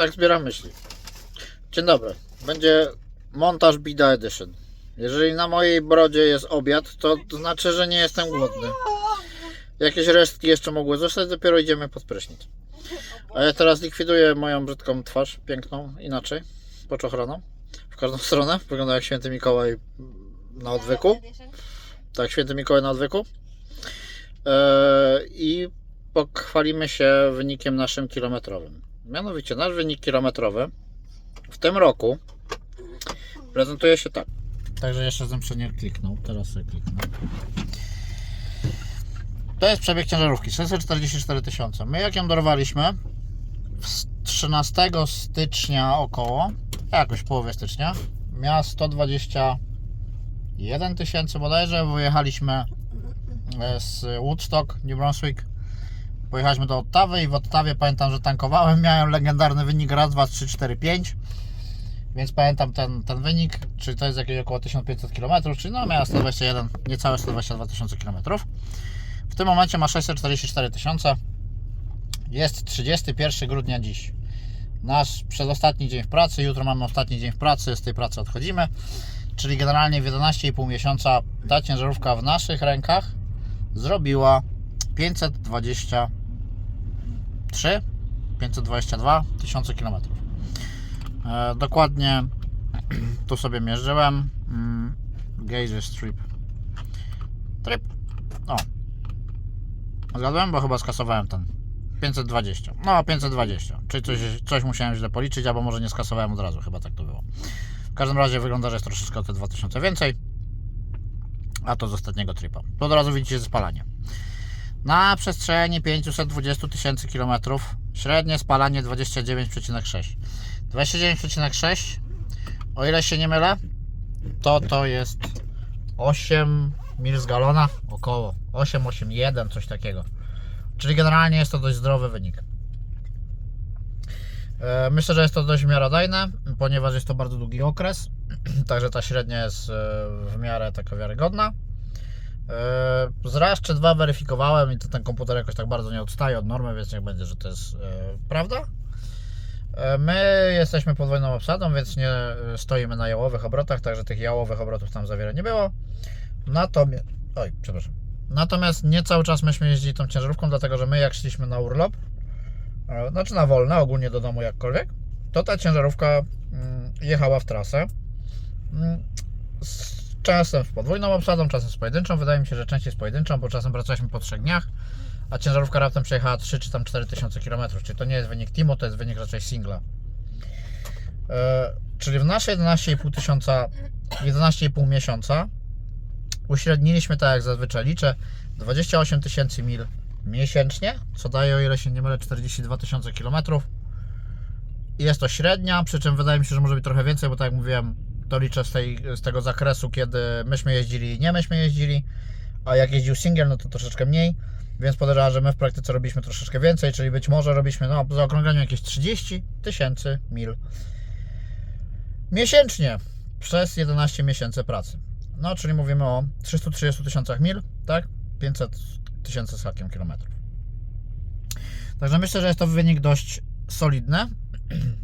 tak zbieram myśli. Dzień dobry. Będzie montaż Bida Edition. Jeżeli na mojej brodzie jest obiad, to, znaczy, że nie jestem głodny. Jakieś resztki jeszcze mogły zostać, dopiero idziemy pod prysznic. A ja teraz likwiduję moją brzydką twarz, piękną, inaczej, poczochraną. W każdą stronę. Wygląda jak święty Mikołaj na odwyku. Tak, święty Mikołaj na odwyku. Eee, I pochwalimy się wynikiem naszym kilometrowym. Mianowicie nasz wynik kilometrowy w tym roku prezentuje się tak. Także jeszcze bym nie kliknął. Teraz sobie kliknę. To jest przebieg ciężarówki 644 tysiące. My jak ją dorwaliśmy w 13 stycznia około, jakoś połowie stycznia, miała 121 tysięcy bodajże, bo jechaliśmy e, z Woodstock, New Brunswick. Pojechaliśmy do Ottawy i w Ottawie pamiętam, że tankowałem. Miałem legendarny wynik raz, dwa, trzy, cztery, pięć. Więc pamiętam ten, ten wynik, czyli to jest jakieś około 1500 km, czyli no miała 121, niecałe 122 tysiące km. W tym momencie ma 644 tysiące. Jest 31 grudnia dziś. Nasz przedostatni dzień w pracy, jutro mamy ostatni dzień w pracy, z tej pracy odchodzimy. Czyli generalnie w 11,5 miesiąca ta ciężarówka w naszych rękach zrobiła 523 522 tysiące kilometrów. E, dokładnie tu sobie mierzyłem. Mm, Gauge strip. Trip. O. Zgadłem, bo chyba skasowałem ten. 520. No, 520. Czyli coś, coś musiałem źle policzyć, albo może nie skasowałem od razu. Chyba tak to było. W każdym razie wygląda, że jest troszeczkę o te 2000 więcej. A to z ostatniego tripa. Tu od razu widzicie spalanie. Na przestrzeni 520 tysięcy kilometrów średnie spalanie 29,6. 29,6 o ile się nie mylę to to jest 8 mil z galona około 8,81 coś takiego. Czyli generalnie jest to dość zdrowy wynik. E, myślę, że jest to dość miarodajne ponieważ jest to bardzo długi okres także ta średnia jest e, w miarę taka wiarygodna E, Z raz czy dwa weryfikowałem i to ten komputer jakoś tak bardzo nie odstaje od normy, więc niech będzie, że to jest e, prawda. E, My jesteśmy podwójną obsadą, więc nie stoimy na jałowych obrotach, także tych jałowych obrotów tam za wiele nie było. Natomiast, oj, przepraszam. Natomiast nie cały czas myśmy jeździli tą ciężarówką, dlatego że my jak szliśmy na urlop, znaczy na wolne, ogólnie do domu jakkolwiek, to ta ciężarówka mm, jechała w trasę. Czasem z podwójną obsadą, czasem z pojedynczą. Wydaje mi się, że częściej z pojedynczą, bo czasem pracowaliśmy po trzech dniach, a ciężarówka raptem przejechała 3 czy tam 4 tysiące kilometrów. Czyli to nie jest wynik teamu, to jest wynik raczej singla. E, czyli w nasze 11,5 tysiąca, 11,5 miesiąca uśredniliśmy, tak jak zazwyczaj liczę, 28 tysięcy mil miesięcznie, co daje, o ile się nie mylę, 42 tysiące kilometrów. Jest to średnia, przy czym wydaje mi się, że może być trochę więcej, bo tak jak mówiłem, to liczę z, tej, z tego zakresu, kiedy myśmy jeździli i nie myśmy jeździli, a jak jeździł single, no to troszeczkę mniej, więc podejrzewam, że my w praktyce robiliśmy troszeczkę więcej, czyli być może robiliśmy, no po zaokrągleniu jakieś 30 tysięcy mil miesięcznie przez 11 miesięcy pracy. No, czyli mówimy o 330 tysiącach mil, tak? 500 tysięcy z hakiem kilometrów. Także myślę, że jest to wynik dość solidny.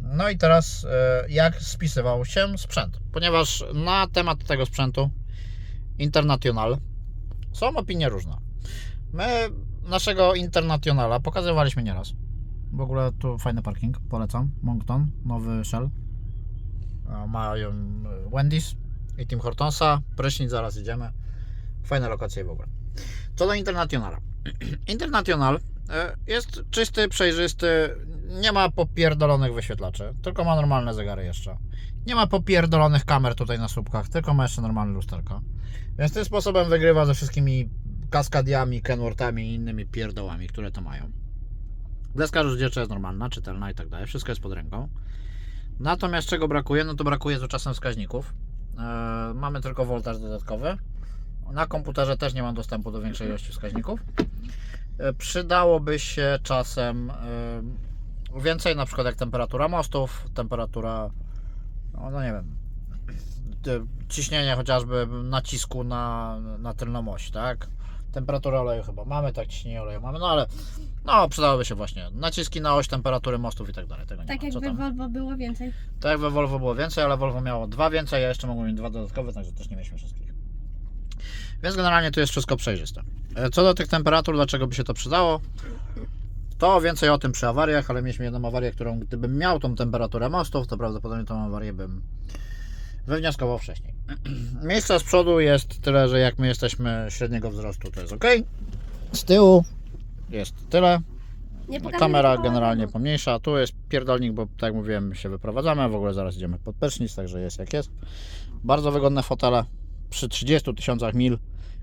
No i teraz e, jak spisywał się sprzęt? Ponieważ na temat tego sprzętu International są opinie różne. My naszego Internationala pokazywaliśmy nieraz. W ogóle tu fajny parking, polecam. Moncton, nowy Shell. A, Mają e, Wendy's i Tim Hortonsa. Prysznic, zaraz idziemy. Fajne lokacje w ogóle. Co do Internationala. International e, jest czysty, przejrzysty, nie ma popierdolonych wyświetlaczy, tylko ma normalne zegary jeszcze. Nie ma popierdolonych kamer tutaj na słupkach, tylko ma jeszcze normalne lusterko. Więc tym sposobem wygrywa ze wszystkimi kaskadiami, Kenworthami i innymi pierdołami, które to mają. Deska rozdzielcza jest normalna, czytelna i tak dalej, wszystko jest pod ręką. Natomiast czego brakuje? No to brakuje tu czasem wskaźników. E, mamy tylko voltaż dodatkowy. Na komputerze też nie mam dostępu do większej ilości wskaźników. E, Przydałoby się czasem e, więcej, na przykład jak temperatura mostów, temperatura, no, no nie wiem, ciśnienie chociażby nacisku na, na tylną oś, tak? Temperaturę oleju chyba mamy, tak ciśnienie oleju mamy, no ale no przydałyby się właśnie naciski na oś temperatury mostów i tak dalej. Tego nie Tak ma. jak we? Volvo było więcej. Tak jak we Volvo było więcej, ale Volvo miało dwa więcej, ja jeszcze mogłem mieć dwa dodatkowe, także też nie mieliśmy wszystkich. Więc generalnie tu jest wszystko przejrzyste. E, Co do tych temperatur, dlaczego by się to przydało? To więcej o tym przy awariach, ale mieliśmy jedną awarię, którą gdybym miał tą temperaturę mostów, to prawdopodobnie tą awarię bym wywnioskował wcześniej. Miejsca z przodu jest tyle, że jak my jesteśmy średniego wzrostu, to jest ok. Z tyłu jest tyle. Kamera generalnie pomniejsza. Tu jest pierdolnik, bo tak jak mówiłem, się wyprowadzamy. W ogóle zaraz idziemy pod prysznic, także jest jak jest. Bardzo wygodne fotele. Przy 30 tysiącach mil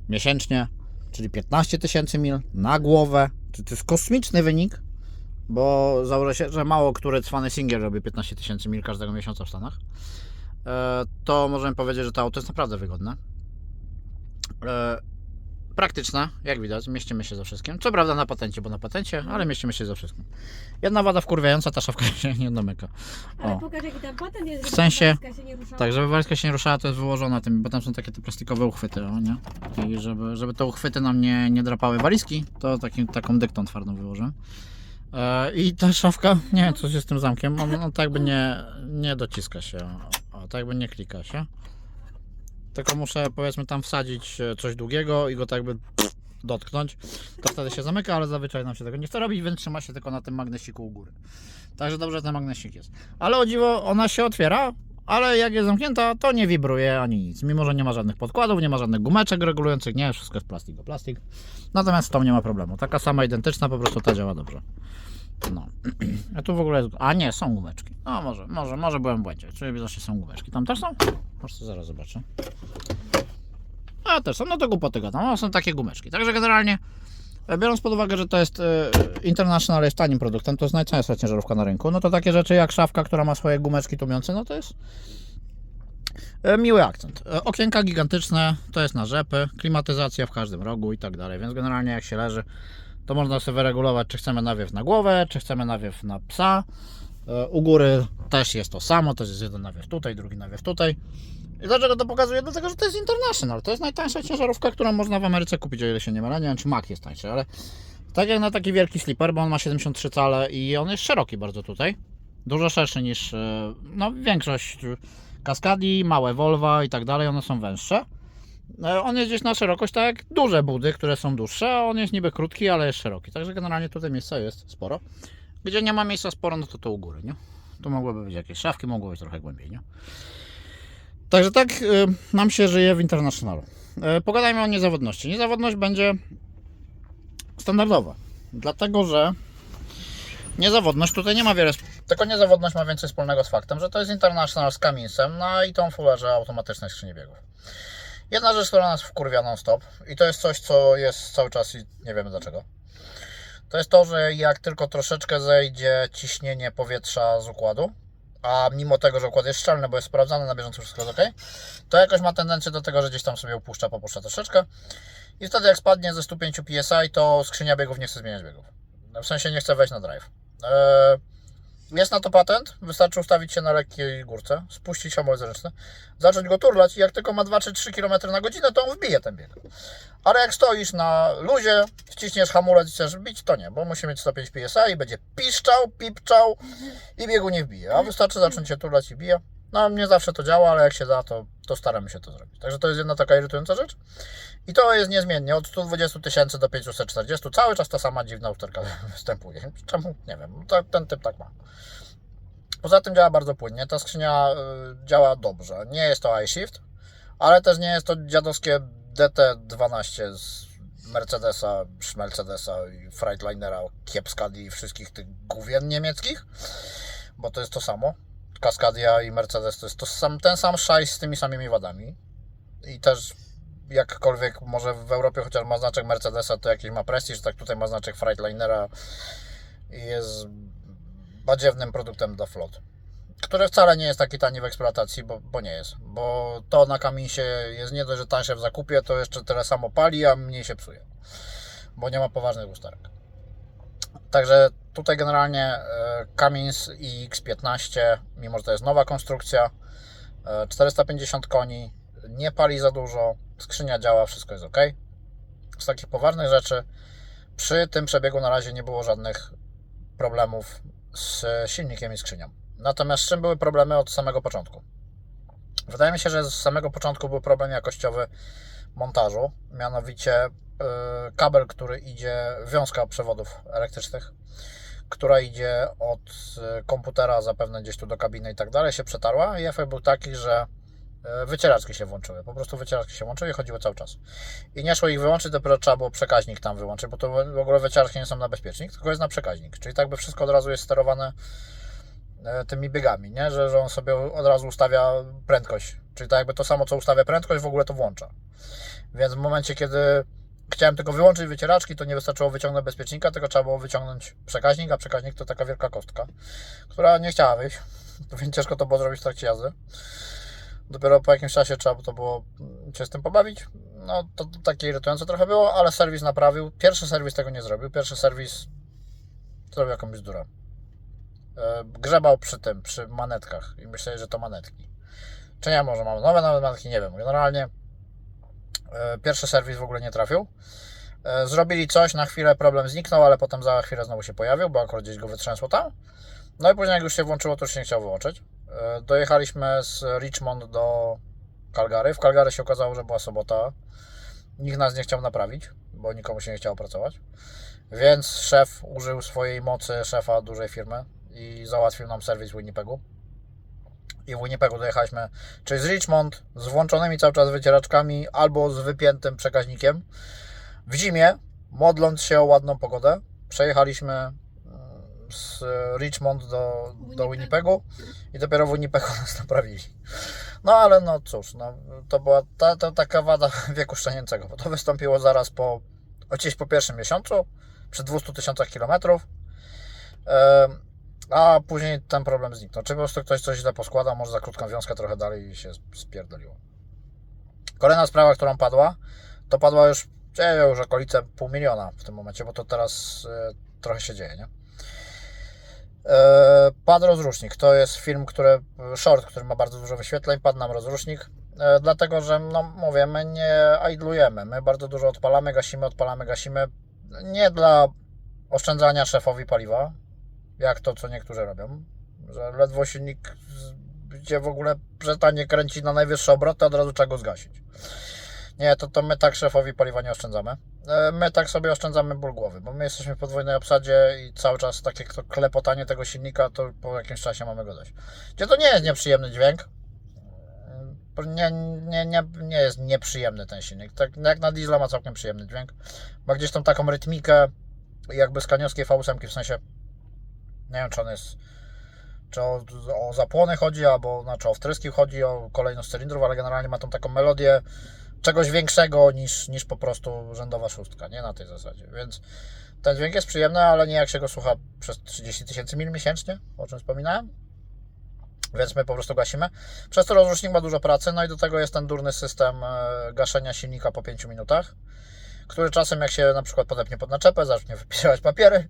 miesięcznie, czyli 15 tysięcy mil na głowę. To jest kosmiczny wynik, bo założę się, że mało który cwany singiel robi 15 tysięcy mil każdego miesiąca w Stanach. E, To możemy powiedzieć, że to auto jest naprawdę wygodne. Praktyczna, jak widać, mieścimy się ze wszystkim. Co prawda na patencie, bo na patencie, ale mieścimy się ze wszystkim. Jedna wada wkurwiająca, ta szafka się nie domyka. Ale O. pokaż jaki tam patent jest, W żeby sensie- się nie ruszała. Tak, żeby walizka się nie ruszała, to jest wyłożone tym, bo tam są takie te plastikowe uchwyty, o nie? I żeby, żeby te uchwyty nam nie, nie drapały walizki, to takim, taką dyktą twardą wyłożę. E, I ta szafka, nie wiem co się z tym zamkiem, on, on tak jakby nie, nie dociska się, o, tak jakby nie klika się. Tylko muszę powiedzmy tam wsadzić e, coś długiego i go tak jakby dotknąć, to wtedy się zamyka, ale zazwyczaj nam się tego nie chce robić, więc trzyma się tylko na tym magnesiku u góry. Także dobrze, że ten magnesik jest. Ale o dziwo, ona się otwiera, ale jak jest zamknięta, to nie wibruje ani nic. Mimo, że nie ma żadnych podkładów, nie ma żadnych gumeczek regulujących, nie, wszystko jest plastik plastik. Natomiast z tą nie ma problemu. Taka sama identyczna, po prostu ta działa dobrze. No. A tu w ogóle jest... A nie, są gumeczki. No może, może, może byłem w błędzie. Czyli widocznie są gumeczki. Tam też są? Może zaraz zobaczę. A też są, no to głupoty gadam. No, są takie gumeczki. Także generalnie e, Biorąc pod uwagę, że to jest e, International jest tanim produktem, to jest najtańsza ciężarówka na rynku, no to takie rzeczy jak szafka, która ma swoje gumeczki tłumiące, no to jest e, miły akcent. Okienka gigantyczne, to jest na rzepy, klimatyzacja w każdym rogu i tak dalej, więc generalnie jak się leży, to można sobie wyregulować, czy chcemy nawiew na głowę, czy chcemy nawiew na psa. E, U góry też jest to samo, też jest jeden nawiew tutaj, drugi nawiew tutaj. I dlaczego to pokazuję? Dlatego, że to jest International. To jest najtańsza ciężarówka, którą można w Ameryce kupić, o ile się nie mylę. Nie wiem, czy Mac jest tańszy, ale tak jak na taki wielki slipper, bo on ma 73 cale i on jest szeroki bardzo tutaj. Dużo szerszy niż e, no, większość Cascadi, małe Volvo i tak dalej, one są węższe. E, On jest gdzieś na szerokość, tak jak duże budy, które są dłuższe, a on jest niby krótki, ale jest szeroki. Także generalnie tutaj miejsca jest sporo. Gdzie nie ma miejsca sporo, no to to u góry, nie? Tu mogłyby być jakieś szafki, mogło być trochę głębiej, nie? Także tak y, nam się żyje w Internationalu. Y, pogadajmy o niezawodności. Niezawodność będzie standardowa, dlatego że niezawodność tutaj nie ma wiele. Tylko niezawodność ma więcej wspólnego z faktem, że to jest International z Kaminsem na i tą fularze automatycznej skrzyni biegów. Jedna rzecz, która nas wkurwia non-stop i to jest coś, co jest cały czas i nie wiemy dlaczego. To jest to, że jak tylko troszeczkę zejdzie ciśnienie powietrza z układu, a mimo tego, że układ jest szczelny, bo jest sprawdzany na bieżąco, wszystko jest ok, to jakoś ma tendencję do tego, że gdzieś tam sobie upuszcza, popuszcza troszeczkę. I wtedy jak spadnie ze 105 PSI, to skrzynia biegów nie chce zmieniać biegów. W sensie nie chce wejść na drive. Eee, Jest na to patent, wystarczy ustawić się na lekkiej górce, spuścić hamulec ręczny, zacząć go turlać i jak tylko ma 2 czy 3 km na godzinę, to on wbije ten bieg. Ale jak stoisz na luzie, wciśniesz hamulec i chcesz wbić, to nie, bo musi mieć 105 PSI i będzie piszczał, pipczał i biegu nie wbije. A wystarczy zacząć się turlać i bije. No, nie zawsze to działa, ale jak się da, to, to staramy się to zrobić. Także to jest jedna taka irytująca rzecz. I to jest niezmiennie od 120 tysięcy do 540. Cały czas ta sama dziwna usterka występuje. Czemu? Nie wiem. To, ten typ tak ma. Poza tym działa bardzo płynnie. Ta skrzynia y, działa dobrze. Nie jest to iShift, ale też nie jest to dziadowskie DT12 z Mercedesa, Mercedesa i Freightlinera, Kiepskadi i wszystkich tych główien niemieckich, bo to jest to samo. Cascadia i Mercedes to jest to sam, ten sam szajs z tymi samymi wadami. I też jakkolwiek może w Europie chociaż ma znaczek Mercedesa, to jakiś ma prestiż, tak tutaj ma znaczek Freightlinera i jest badziewnym produktem dla flot. Który wcale nie jest taki tani w eksploatacji, bo, bo nie jest. Bo to na Kaminsie jest nie dość, że tańsze w zakupie, to jeszcze tyle samo pali, a mniej się psuje. Bo nie ma poważnych usterek. Także tutaj generalnie e, Cummins i X15, mimo że to jest nowa konstrukcja, e, 450 koni, nie pali za dużo, skrzynia działa, wszystko jest ok. z takich poważnych rzeczy przy tym przebiegu na razie nie było żadnych problemów z silnikiem i skrzynią. Natomiast czym były problemy od samego początku? Wydaje mi się, że z samego początku był problem jakościowy montażu, mianowicie yy, kabel, który idzie, wiązka przewodów elektrycznych, która idzie od y, komputera zapewne gdzieś tu do kabiny i tak dalej, się przetarła i efekt był taki, że y, wycieraczki się włączyły. Po prostu wycieraczki się włączyły i chodziły cały czas. I nie szło ich wyłączyć, dopiero trzeba było przekaźnik tam wyłączyć, bo to w ogóle wycieraczki nie są na bezpiecznik, tylko jest na przekaźnik. Czyli tak by wszystko od razu jest sterowane e, tymi biegami, nie? Że, że on sobie od razu ustawia prędkość. Czyli tak jakby to samo, co ustawia prędkość, w ogóle to włącza. Więc w momencie, kiedy chciałem tylko wyłączyć wycieraczki, to nie wystarczyło wyciągnąć bezpiecznika, tylko trzeba było wyciągnąć przekaźnik, a przekaźnik to taka wielka kostka, która nie chciała wyjść, więc ciężko to było zrobić w trakcie jazdy. Dopiero po jakimś czasie trzeba to było mm, się z tym pobawić. No to, takie irytujące trochę było, ale serwis naprawił. Pierwszy serwis tego nie zrobił. Pierwszy serwis zrobił jakąś bzdurę. E, Grzebał przy tym, przy manetkach i myśleli, że to manetki. Czy nie, może mamy nowe nawet manetki, nie wiem. Generalnie e, pierwszy serwis w ogóle nie trafił. E, Zrobili coś, na chwilę problem zniknął, ale potem za chwilę znowu się pojawił, bo akurat gdzieś go wytrzęsło tam. No i później jak już się włączyło, to już się nie chciał wyłączyć. E, Dojechaliśmy z Richmond do Calgary. W Calgary się okazało, że była sobota. Nikt nas nie chciał naprawić, bo nikomu się nie chciało pracować. Więc szef użył swojej mocy szefa dużej firmy i załatwił nam serwis w Winnipegu. I w Winnipegu dojechaliśmy, czyli z Richmond, z włączonymi cały czas wycieraczkami albo z wypiętym przekaźnikiem. W zimie, modląc się o ładną pogodę, przejechaliśmy z Richmond do, do Winnipegu i dopiero w Winnipegu nas naprawili. No ale no cóż, no, to była ta, ta, taka wada wieku szczenięcego, bo to wystąpiło zaraz po, gdzieś po pierwszym miesiącu, przy 200 tysiącach kilometrów, a później ten problem zniknął. Czy po prostu ktoś coś źle poskładał, może za krótką wiązkę trochę dalej i się spierdoliło. Kolejna sprawa, którą padła, to padła już, wiem, już okolice pół miliona w tym momencie, bo to teraz e, trochę się dzieje, nie? E, Padł rozrusznik. To jest film, który, short, który ma bardzo dużo wyświetleń. Padł nam rozrusznik, e, dlatego że, no mówię, my nie idlujemy. My bardzo dużo odpalamy, gasimy, odpalamy, gasimy. Nie dla oszczędzania szefowi paliwa, jak to, co niektórzy robią, że ledwo silnik gdzie w ogóle przestanie kręcić na najwyższe obroty, od razu trzeba go zgasić. Nie, to, to my tak szefowi paliwa nie oszczędzamy. E, My tak sobie oszczędzamy ból głowy, bo my jesteśmy w podwójnej obsadzie i cały czas takie to klepotanie tego silnika, to po jakimś czasie mamy go dość. Gdzie to nie jest nieprzyjemny dźwięk. E, Nie, nie, nie, nie jest nieprzyjemny ten silnik. Tak jak na diesla ma całkiem przyjemny dźwięk. Ma gdzieś tą taką rytmikę jakby z kaniowskiej V8, w sensie nie wiem czy on jest czy o, o zapłony chodzi, albo znaczy o wtryski chodzi, o kolejność cylindrów, ale generalnie ma tą taką melodię czegoś większego niż, niż po prostu rzędowa szóstka, nie na tej zasadzie. Więc ten dźwięk jest przyjemny, ale nie jak się go słucha przez 30 tysięcy mil miesięcznie, o czym wspominałem. Więc my po prostu gasimy. Przez to rozrusznik ma dużo pracy, no i do tego jest ten durny system e, gaszenia silnika po 5 minutach, który czasem jak się na przykład podepnie pod naczepę, zacznie wypisywać papiery,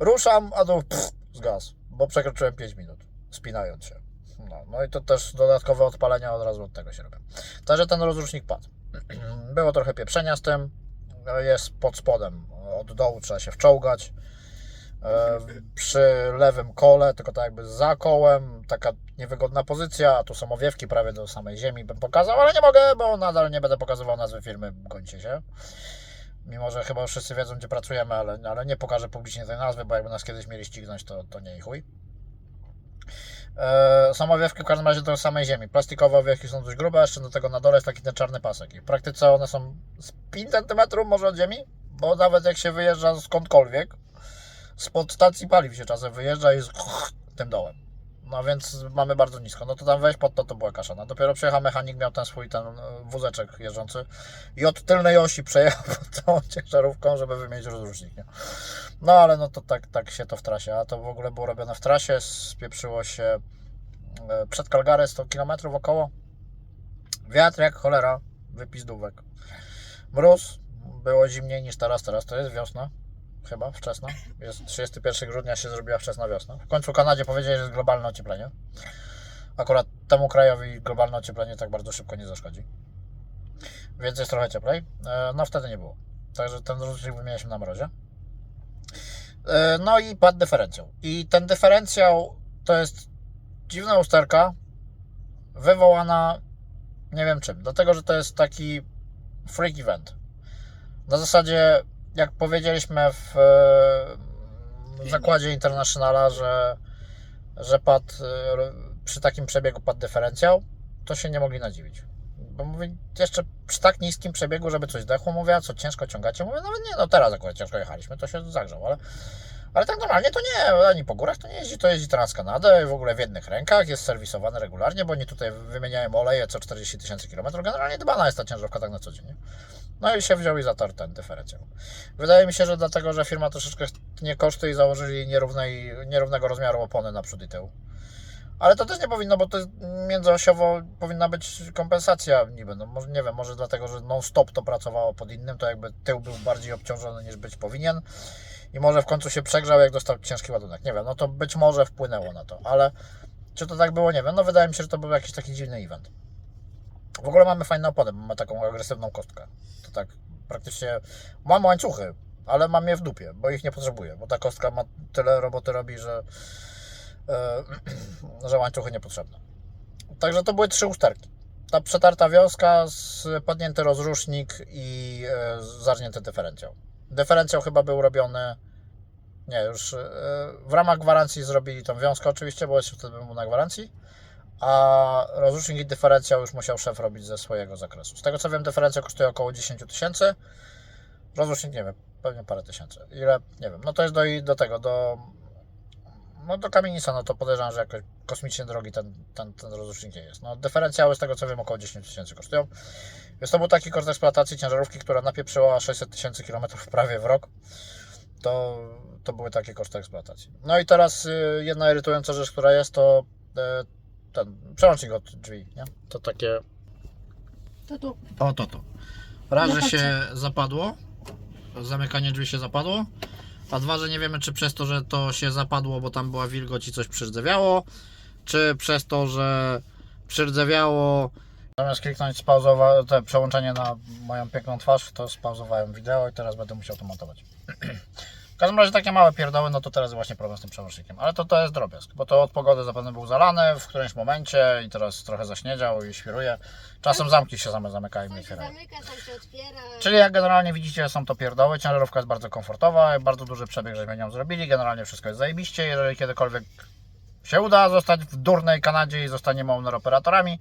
ruszam, a tu pff, zgas, bo przekroczyłem 5 minut, spinając się. No, no i to też dodatkowe odpalenia od razu od tego się robią. Także ten rozrusznik padł. Było trochę pieprzenia z tym, jest pod spodem, od dołu trzeba się wczołgać. E, przy lewym kole, tylko tak jakby za kołem, taka niewygodna pozycja, tu są owiewki prawie do samej ziemi, bym pokazał, ale nie mogę, bo nadal nie będę pokazywał nazwy firmy, gońcie się. Mimo, że chyba wszyscy wiedzą, gdzie pracujemy, ale, ale nie pokażę publicznie tej nazwy, bo jakby nas kiedyś mieli ścignąć, to, to nie i chuj. E, są owiewki w każdym razie do samej ziemi. Plastikowe owiewki są dość grube, jeszcze do tego na dole jest taki ten czarny pasek. I w praktyce one są z 5 cm może od ziemi, bo nawet jak się wyjeżdża skądkolwiek, spod stacji paliw się czasem wyjeżdża i z tym dołem. No więc mamy bardzo nisko. No to tam wejść pod to, to była kaszana. Dopiero przyjechał mechanik, miał ten swój ten e, wózeczek jeżdżący i od tylnej osi przejechał pod całą ciężarówką, żeby wymienić rozrusznik. Nie? No ale no to tak, tak się to w trasie. A to w ogóle było robione w trasie. Spieprzyło się e, przed Calgary 100 km około. Wiatr jak cholera, wypizdówek. Mróz, było zimniej niż teraz. Teraz to jest wiosna chyba wczesna. Jest 31 grudnia się zrobiła wczesna wiosna. W końcu Kanadzie powiedzieli, że jest globalne ocieplenie. Akurat temu krajowi globalne ocieplenie tak bardzo szybko nie zaszkodzi. Więc jest trochę cieplej. E, No wtedy nie było. Także ten rozrusznik wymienialiśmy na mrozie. E, No i padł dyferencjał. I ten dyferencjał to jest dziwna usterka wywołana nie wiem czym. Dlatego, że to jest taki freak event. Na zasadzie, jak powiedzieliśmy w, e, zakładzie Internationala, że, że padł, e, przy takim przebiegu padł dyferencjał, to się nie mogli nadziwić. Bo mówię, jeszcze przy tak niskim przebiegu, żeby coś zdechło, mówię, a co ciężko ciągacie? Mówię, nawet nie, no teraz akurat ciężko jechaliśmy, to się zagrzał, ale, ale tak normalnie to nie, ani po górach to nie jeździ, to jeździ Transkanadę w ogóle w jednych rękach, jest serwisowany regularnie, bo oni tutaj wymieniają oleje co 40 tysięcy kilometrów, generalnie dbana jest ta ciężarówka tak na co dzień. No i się wziął i zatarł ten dyferencjał. Wydaje mi się, że dlatego, że firma troszeczkę nie koszty i założyli nierównej, nierównego rozmiaru opony na przód i tył. Ale to też nie powinno, bo to międzyosiowo powinna być kompensacja niby. No, może, nie wiem, może dlatego, że non-stop to pracowało pod innym, to jakby tył był bardziej obciążony niż być powinien i może w końcu się przegrzał, jak dostał ciężki ładunek. Nie wiem, no to być może wpłynęło na to, ale czy to tak było, nie wiem. No wydaje mi się, że to był jakiś taki dziwny event. W ogóle mamy fajną oponę, mamy taką agresywną kostkę. To tak praktycznie mam łańcuchy, ale mam je w dupie, bo ich nie potrzebuję, bo ta kostka ma tyle roboty robi, że, że łańcuchy niepotrzebne. Także to były trzy usterki. Ta przetarta wioska, spadnięty rozrusznik i e, zarżnięty dyferencjał. Dyferencjał chyba był robiony, nie już, e, w ramach gwarancji zrobili tą wiązkę oczywiście, bo jeszcze wtedy był na gwarancji, a rozrusznik i dyferencjał już musiał szef robić ze swojego zakresu. Z tego co wiem, dyferencjał kosztuje około 10 tysięcy, rozrusznik nie wiem, pewnie parę tysięcy. Ile? Nie wiem. No to jest do, do tego, do no do kamienica, no to podejrzewam, że jakoś kosmicznie drogi ten, ten, ten rozrusznik nie jest. No dyferencjały z tego co wiem około 10 tysięcy kosztują. Więc to był taki koszt eksploatacji ciężarówki, która napieprzyła 600 tysięcy kilometrów prawie w rok. To, to były takie koszty eksploatacji. No i teraz y, jedna irytująca rzecz, która jest, to y, ten przełącznik od drzwi, nie? To takie To tu. o, to to. Raz, że się zapadło, zamykanie drzwi się zapadło, a dwa, że nie wiemy, czy przez to, że to się zapadło, bo tam była wilgoć i coś przyrdzewiało, czy przez to, że przyrdzewiało. Zamiast kliknąć spauzowa- te przełączenie na moją piękną twarz, to spauzowałem wideo i teraz będę musiał to montować. W każdym razie takie małe pierdoły, no to teraz właśnie problem z tym przełącznikiem. Ale to, to jest drobiazg, bo to od pogody zapewne był zalany w którymś momencie i teraz trochę zaśniedział i świruje. Czasem zamki się same zamykają i otwierają. zamyka, sam się otwiera. Czyli jak generalnie widzicie są to pierdoły, ciężarówka jest bardzo komfortowa, bardzo duży przebieg żeśmy nią zrobili, generalnie wszystko jest zajebiście, jeżeli kiedykolwiek się uda zostać w durnej Kanadzie i zostaniemy owner operatorami,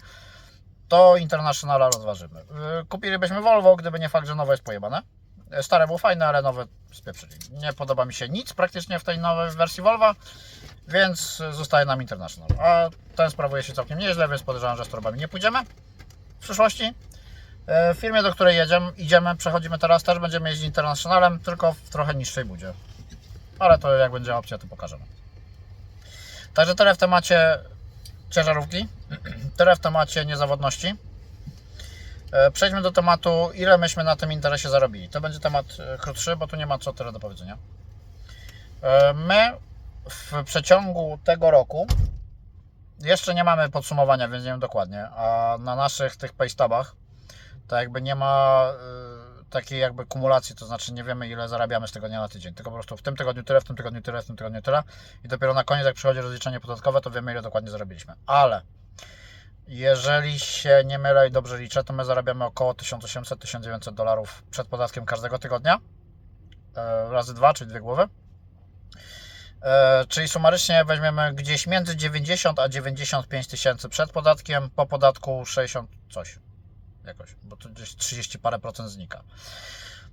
to Internationala rozważymy. Yy, Kupilibyśmy Volvo, gdyby nie fakt, że nowe jest pojebane. Stare było fajne, ale nowe spieprzyli. Nie podoba mi się nic praktycznie w tej nowej wersji Volvo, więc zostaje nam International. A ten sprawuje się całkiem nieźle, więc podejrzewam, że z torbami nie pójdziemy w przyszłości. E, W firmie, do której jedziemy, idziemy, przechodzimy teraz, też będziemy jeździć Internationalem, tylko w trochę niższej budzie. Ale to jak będzie opcja, to pokażemy. Także tyle w temacie ciężarówki, tyle w temacie niezawodności. E, Przejdźmy do tematu, ile myśmy na tym interesie zarobili. To będzie temat e, krótszy, bo tu nie ma co tyle do powiedzenia. E, My w przeciągu tego roku jeszcze nie mamy podsumowania, więc nie wiem dokładnie, a na naszych tych paystabach to jakby nie ma takiej jakby kumulacji, to znaczy nie wiemy ile zarabiamy z tygodnia na tydzień, tylko po prostu w tym tygodniu tyle, w tym tygodniu tyle, w tym tygodniu tyle i dopiero na koniec jak przychodzi rozliczenie podatkowe, to wiemy ile dokładnie zarobiliśmy. Ale jeżeli się nie mylę i dobrze liczę, to my zarabiamy około 1800-1900 dolarów przed podatkiem każdego tygodnia, e, razy dwa, czyli dwie głowy. E, czyli sumarycznie weźmiemy gdzieś między 90 a 95 tysięcy przed podatkiem, po podatku 60 coś jakoś, bo to gdzieś 30 parę procent znika.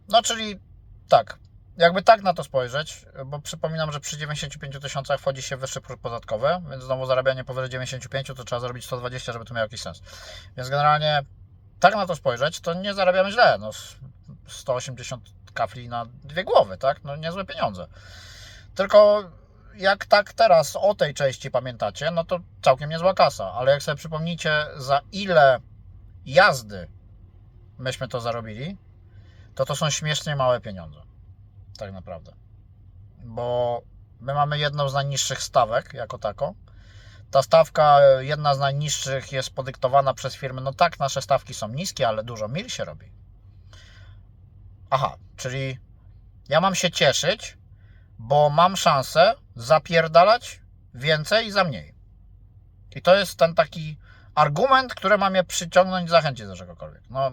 No czyli tak, jakby tak na to spojrzeć, bo przypominam, że przy 95 tysiącach wchodzi się wyższy próg podatkowy, więc znowu zarabianie powyżej 95 to trzeba zarobić 120, żeby to miało jakiś sens. Więc generalnie tak na to spojrzeć, to nie zarabiamy źle. No, 180 kafli na dwie głowy, tak? No niezłe pieniądze. Tylko jak tak teraz o tej części pamiętacie, no to całkiem niezła kasa, ale jak sobie przypomnicie, za ile jazdy myśmy to zarobili, to to są śmiesznie małe pieniądze. Tak naprawdę. Bo my mamy jedną z najniższych stawek jako taką. Ta stawka, e, jedna z najniższych, jest podyktowana przez firmy. No tak, nasze stawki są niskie, ale dużo mil się robi. Aha, czyli ja mam się cieszyć, bo mam szansę zapierdalać więcej za mniej. I to jest ten taki argument, który ma mnie przyciągnąć, zachęcić do czegokolwiek. No,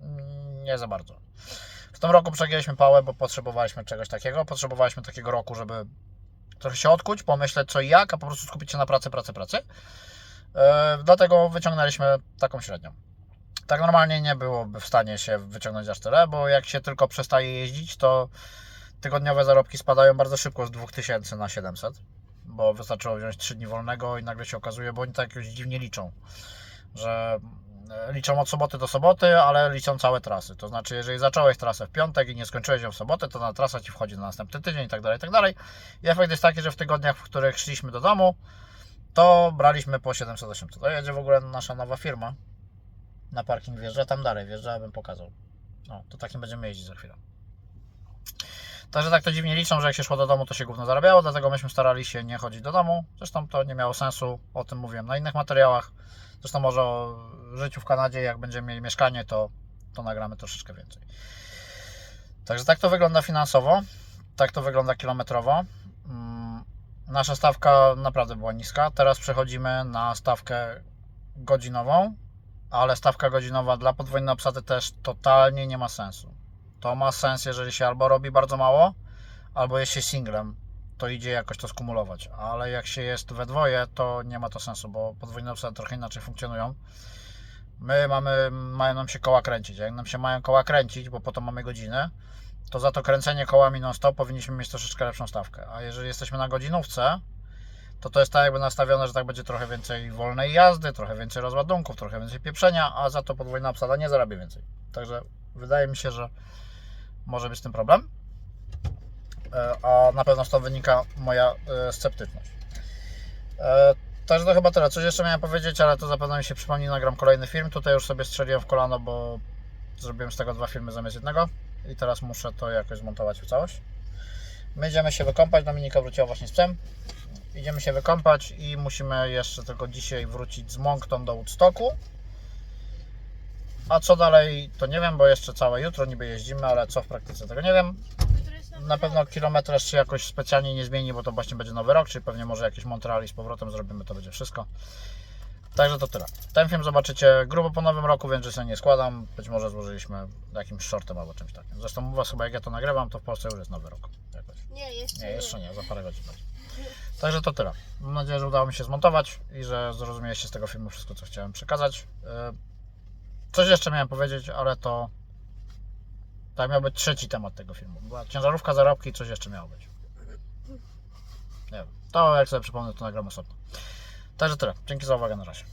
mm, nie za bardzo. Tym roku przegięliśmy pałę, bo potrzebowaliśmy czegoś takiego. Potrzebowaliśmy takiego roku, żeby trochę się odkuć, pomyśleć co i jak, a po prostu skupić się na pracy, pracy, pracy. Yy, dlatego wyciągnęliśmy taką średnią. Tak normalnie nie byłoby w stanie się wyciągnąć aż tyle, bo jak się tylko przestaje jeździć, to tygodniowe zarobki spadają bardzo szybko z 2000 na 700, bo wystarczyło wziąć 3 dni wolnego i nagle się okazuje, bo oni tak jakoś dziwnie liczą, że liczą od soboty do soboty, ale liczą całe trasy. To znaczy, jeżeli zacząłeś trasę w piątek i nie skończyłeś ją w sobotę, to na trasa ci wchodzi na następny tydzień i tak dalej, i tak dalej. I efekt jest taki, że w tygodniach, w których szliśmy do domu, to braliśmy po 700-800. To jedzie w ogóle nasza nowa firma na parking wjeżdża, tam dalej wjeżdża, bym pokazał. No, to takim będziemy jeździć za chwilę. Także tak to dziwnie liczą, że jak się szło do domu, to się gówno zarabiało, dlatego myśmy starali się nie chodzić do domu. Zresztą to nie miało sensu, o tym mówiłem na innych materiałach. Zresztą może o życiu w Kanadzie, jak będziemy mieli mieszkanie, to, to nagramy troszeczkę więcej. Także tak to wygląda finansowo, tak to wygląda kilometrowo. Mm, Nasza stawka naprawdę była niska. Teraz przechodzimy na stawkę godzinową, ale stawka godzinowa dla podwójnej obsady też totalnie nie ma sensu. To ma sens, jeżeli się albo robi bardzo mało, albo jest się singlem, to idzie jakoś to skumulować. Ale jak się jest we dwoje, to nie ma to sensu, bo podwójne obsady trochę inaczej funkcjonują. My mamy, mają nam się koła kręcić. Jak nam się mają koła kręcić, bo po to mamy godzinę, to za to kręcenie kołami non-stop powinniśmy mieć troszeczkę lepszą stawkę. A jeżeli jesteśmy na godzinówce, to to jest tak jakby nastawione, że tak będzie trochę więcej wolnej jazdy, trochę więcej rozładunków, trochę więcej pieprzenia, a za to podwójna obsada nie zarabia więcej. Także wydaje mi się, że może być z tym problem. E, A na pewno z to wynika moja e, sceptyczność. E, Także to chyba tyle. Coś jeszcze miałem powiedzieć, ale to zapewne mi się przypomni, nagram kolejny film. Tutaj już sobie strzeliłem w kolano, bo zrobiłem z tego dwa filmy zamiast jednego i teraz muszę to jakoś zmontować w całość. My idziemy się wykąpać, Dominika wróciła właśnie z psem. Idziemy się wykąpać i musimy jeszcze tylko dzisiaj wrócić z Moncton do Woodstocku. A co dalej, to nie wiem, bo jeszcze całe jutro niby jeździmy, ale co w praktyce tego nie wiem. Na pewno kilometraż się jakoś specjalnie nie zmieni, bo to właśnie będzie nowy rok, czyli pewnie może jakieś Montreali z powrotem zrobimy, to będzie wszystko. Także to tyle. Ten film zobaczycie grubo po nowym roku, więc że sobie nie składam. Być może złożyliśmy jakimś shortem albo czymś takim. Zresztą u Was chyba jak ja to nagrywam, to w Polsce już jest nowy rok. Jakoś. Nie, jeszcze Nie, jeszcze nie, za parę godzin będzie. Także to tyle. Mam nadzieję, że udało mi się zmontować i że zrozumieliście z tego filmu wszystko, co chciałem przekazać. Yy, Coś jeszcze miałem powiedzieć, ale to tak miał być trzeci temat tego filmu. Była ciężarówka, zarobki i coś jeszcze miało być. Nie wiem. To jak sobie przypomnę, to nagram osobno. Także tyle. Dzięki za uwagę na razie.